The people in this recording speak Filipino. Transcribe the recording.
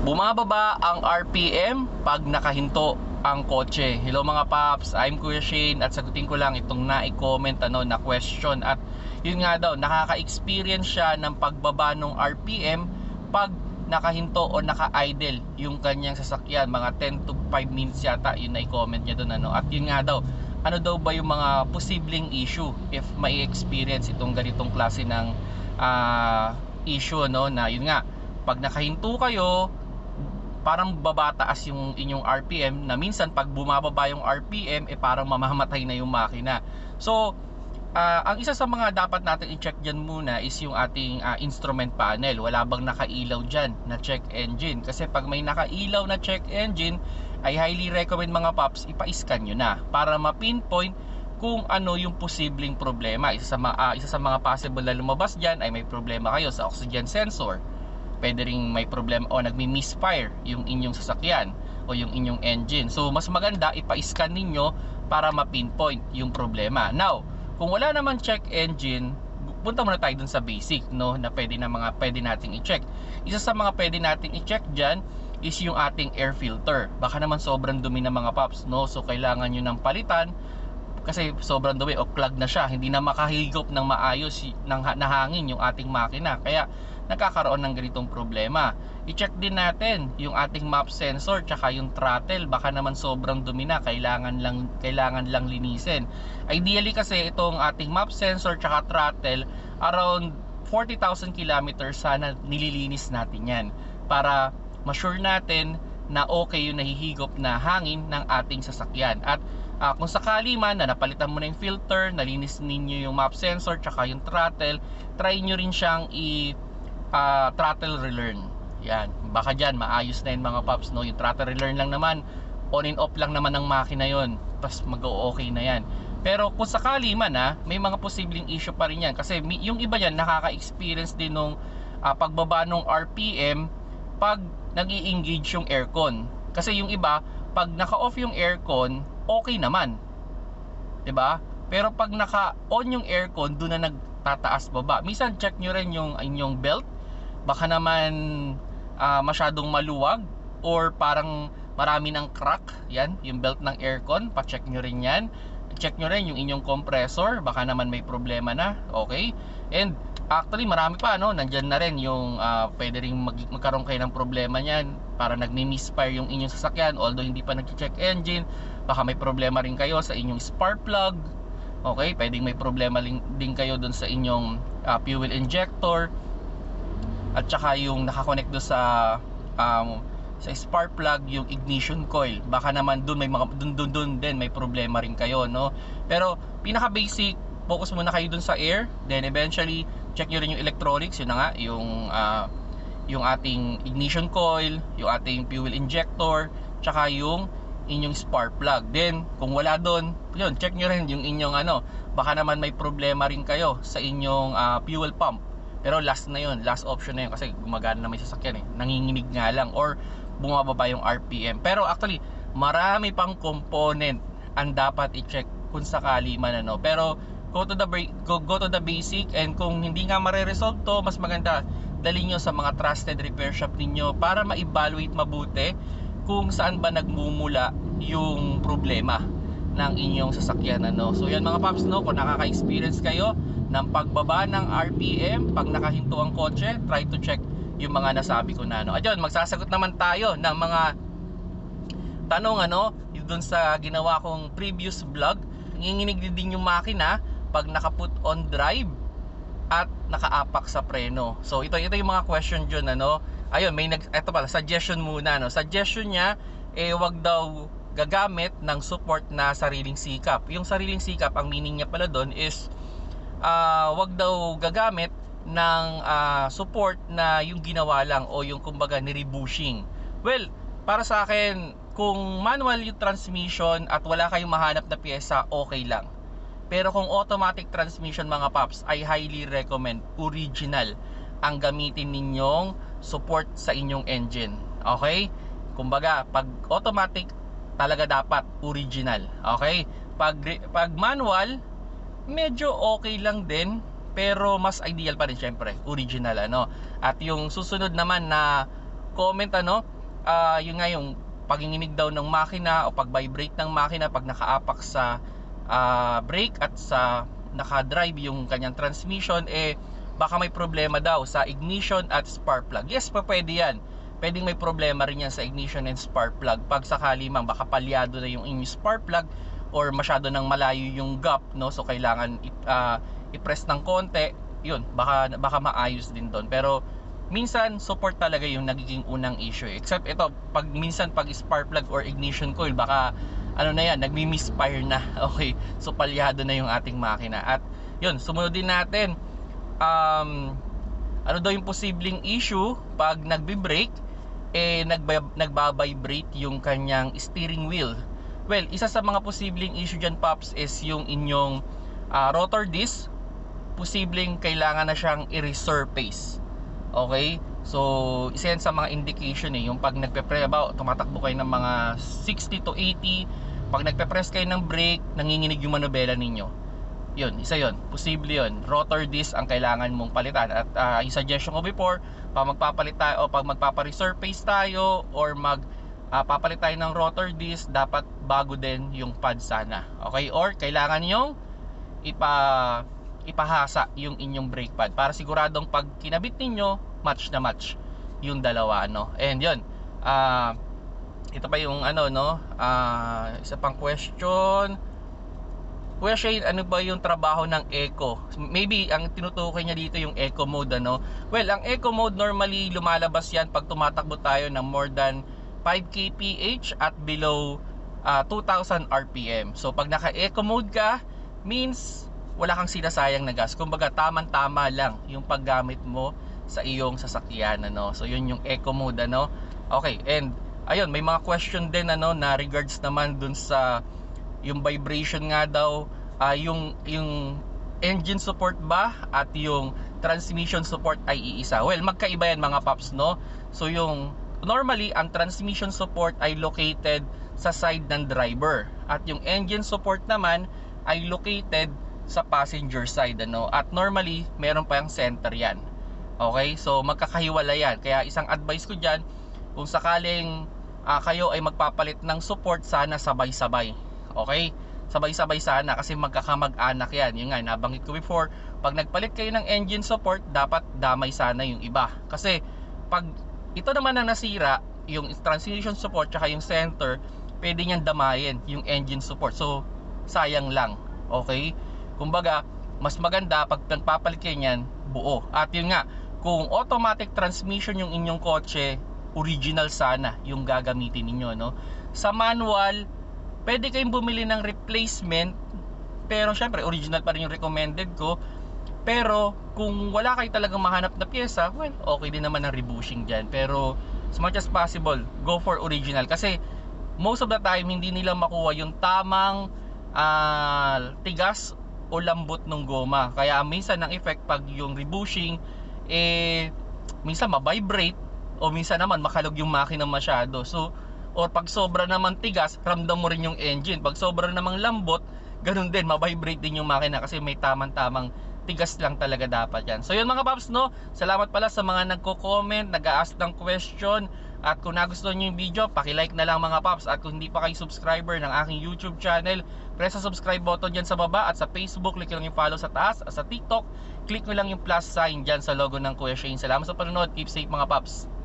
Bumababa ang RPM pag nakahinto ang kotse. Hello mga paps, I'm Kuya Shane at sagutin ko lang itong na-comment ano, na question. At yun nga daw, nakaka-experience siya ng pagbaba ng RPM pag nakahinto o naka-idle yung kanyang sasakyan. Mga 10 to 5 minutes yata yun na i-comment niya doon ano. At yun nga daw ano daw ba yung mga posibleng issue if may experience itong ganitong klase ng ah, issue no na yun nga pag nakahinto kayo parang babataas yung inyong RPM na minsan pag bumababa yung RPM eh parang mamamatay na yung makina. So ah, ang isa sa mga dapat natin i-check dyan muna is yung ating ah, instrument panel. Wala bang nakailaw dyan na check engine? Kasi pag may nakailaw na check engine ay highly recommend mga paps ipa-scan nyo na para ma-pinpoint kung ano yung posibleng problema. Isa sa, ma- ah, isa sa mga possible na lumabas dyan ay may problema kayo sa oxygen sensor pwede ring may problema o nagmi-misfire yung inyong sasakyan o yung inyong engine. So mas maganda ipa-scan ninyo para ma-pinpoint yung problema. Now, kung wala naman check engine, punta muna tayo dun sa basic no na pwede na mga pwede nating i-check. Isa sa mga pwede nating i-check diyan is yung ating air filter. Baka naman sobrang dumi ng mga paps no. So kailangan niyo ng palitan kasi sobrang dumi o clog na siya hindi na makahigop ng maayos ng ha- na hangin yung ating makina kaya nagkakaroon ng ganitong problema. I-check din natin yung ating map sensor tsaka yung throttle. Baka naman sobrang dumi na kailangan lang kailangan lang linisin. Ideally kasi itong ating map sensor tsaka throttle around 40,000 kilometers sana nililinis natin yan. Para ma-sure natin na okay yung nahihigop na hangin ng ating sasakyan. At Ah, kung sakali man na napalitan mo na yung filter, nalinis ninyo yung map sensor tsaka yung throttle, try nyo rin siyang i ah, throttle relearn. Yan. Baka dyan, maayos na yun mga paps. No? Yung throttle relearn lang naman, on and off lang naman ng makina yon Tapos mag-okay na yan. Pero kung sakali man ha, may mga posibleng issue pa rin yan. Kasi yung iba yan, nakaka-experience din nung ah, pagbaba ng RPM pag nag engage yung aircon. Kasi yung iba, pag naka-off yung aircon, okay naman. 'Di ba? Pero pag naka-on yung aircon, doon na nagtataas baba. Minsan check nyo rin yung inyong belt. Baka naman ah, masyadong maluwag or parang marami ng crack. Yan, yung belt ng aircon, pa-check nyo rin 'yan. Check nyo rin yung inyong compressor, baka naman may problema na. Okay? And actually marami pa no, nandiyan na rin yung ah, pwede ring mag- magkaroon kayo ng problema niyan para nagmi-misfire yung inyong sasakyan although hindi pa nag-check engine baka may problema rin kayo sa inyong spark plug okay pwedeng may problema rin, din kayo dun sa inyong ah, fuel injector at saka yung nakakonect do sa um, sa spark plug yung ignition coil. Baka naman dun may mga dun dun dun din may problema rin kayo no? Pero pinaka basic focus muna kayo dun sa air. Then eventually check nyo rin yung electronics. Yun na nga yung ah, yung ating ignition coil, yung ating fuel injector, tsaka yung inyong spark plug. Then, kung wala doon, yun, check nyo rin yung inyong ano, baka naman may problema rin kayo sa inyong ah, fuel pump. Pero last na yun, last option na yun kasi gumagana na may sasakyan eh. Nanginginig nga lang or bumababa yung RPM. Pero actually, marami pang component ang dapat i-check kung sakali man ano. Pero go to the go, go to the basic and kung hindi nga mare-resolve to, mas maganda dali nyo sa mga trusted repair shop ninyo para ma-evaluate mabuti kung saan ba nagmumula yung problema ng inyong sasakyan ano. So yan mga paps no, kung nakaka-experience kayo ng pagbaba ng RPM pag nakahinto ang kotse, try to check yung mga nasabi ko na ano. Ayun, magsasagot naman tayo ng mga tanong ano, dun sa ginawa kong previous vlog. Nanginginig din yung makina pag nakaput on drive at nakaapak sa preno. So ito ito yung mga question dyan ano. Ayun, may nag ito pala suggestion muna no. Suggestion niya eh wag daw gagamit ng support na sariling sikap. Yung sariling sikap ang meaning niya pala doon is ah wag daw gagamit ng ah, support na yung ginawa lang o yung kumbaga ni-rebushing. Well, para sa akin, kung manual yung transmission at wala kayong mahanap na pyesa, okay lang. Pero kung automatic transmission mga paps, I highly recommend original ang gamitin ninyong support sa inyong engine. Okay? Kumbaga, pag automatic, talaga dapat original. Okay? Pag, pag manual, medyo okay lang din pero mas ideal pa rin syempre original ano at yung susunod naman na comment ano, ah yun nga yung paginginig daw ng makina o pag-vibrate ng makina pag nakaapak sa ah, brake at sa naka-drive yung kanyang transmission eh baka may problema daw sa ignition at spark plug. Yes, pa pwede yan. Pwedeng may problema rin yan sa ignition and spark plug. Pag sakali mang baka palyado na yung inyong spark plug or masyado nang malayo yung gap, no? So kailangan ah, i-press ng konti, yun, baka baka maayos din doon. Pero minsan support talaga yung nagiging unang issue. Except ito, pag minsan pag spark plug or ignition coil, baka ano na yan, nagmi-misfire na. Okay, so palyado na yung ating makina. At yun, sumunod din natin, um, ano daw yung posibleng issue pag nagbi-brake, eh nagba- nagbabibrate yung kanyang steering wheel. Well, isa sa mga posibleng issue dyan, Pops, is yung inyong ah, rotor disc. Posibleng kailangan na siyang i-resurface. Okay? So, isa yan sa mga indication eh. Yung pag nagpe-press, about, tumatakbo kayo ng mga 60 to 80, pag nagpe-press kayo ng brake, nanginginig yung manubela ninyo. Yun, isa yun. Posible yun. Rotor disc ang kailangan mong palitan. At ah, yung suggestion ko before, pag magpapalit tayo, o pag magpapa-resurface tayo, or mag ah, papalit tayo ng rotor disc, dapat bago din yung pad sana. Okay? Or kailangan yung ipa ipahasa yung inyong brake pad para siguradong pag kinabit ninyo match na match yung dalawa no and yun ah ito pa yung ano no ah isa pang question Kuya Shane, ano ba yung trabaho ng eco? Maybe ang tinutukoy niya dito yung eco mode ano. Well, ang eco mode normally lumalabas yan pag tumatakbo tayo ng more than 5 kph at below ah, 2000 rpm. So pag naka eco mode ka, means wala kang sinasayang na gas. Kumbaga tamang-tama lang yung paggamit mo sa iyong sasakyan ano. So yun yung eco mode ano. Okay, and ayun, may mga question din ano na regards naman dun sa yung vibration nga daw ah, yung yung engine support ba at yung transmission support ay iisa. Well, magkaiba yan mga paps no. So yung normally ang transmission support ay located sa side ng driver at yung engine support naman ay located sa passenger side ano. At normally meron pa yung center yan. Okay? So magkakahiwalay yan. Kaya isang advice ko diyan kung sakaling ah, kayo ay magpapalit ng support sana sabay-sabay. Okay? Sabay-sabay sana kasi magkakamag-anak yan. Yung nga, nabanggit ko before, pag nagpalit kayo ng engine support, dapat damay sana yung iba. Kasi pag ito naman ang nasira, yung transmission support tsaka yung center, pwede niyang damayin yung engine support. So, sayang lang. Okay? Kumbaga, mas maganda pag nagpapalit niyan, buo. At yun nga, kung automatic transmission yung inyong kotse, original sana yung gagamitin ninyo, no? Sa manual, pwede kayong bumili ng replacement pero syempre original pa rin yung recommended ko pero kung wala kayo talagang mahanap na pyesa well okay din naman ang rebushing dyan. Pero as much as possible go for original. Kasi most of the time hindi nila makuha yung tamang ah, tigas o lambot ng goma. Kaya minsan ang effect pag yung rebushing eh minsan ma-vibrate o minsan naman makalog yung makina masyado. So or pag sobra naman tigas, ramdam mo rin yung engine. Pag sobra namang lambot, ganun din, mabibrate din yung makina kasi may tamang-tamang tigas lang talaga dapat yan. So yun mga paps no, salamat pala sa mga nagko-comment, nag-ask ng question at kung nagustuhan nyo yung video, paki-like na lang mga paps at kung hindi pa kayo subscriber ng aking YouTube channel, press sa subscribe button dyan sa baba at sa Facebook, click lang yung follow sa taas at sa TikTok, click nyo lang yung plus sign dyan sa logo ng Kuya Shane. Salamat sa panonood, keep safe mga paps.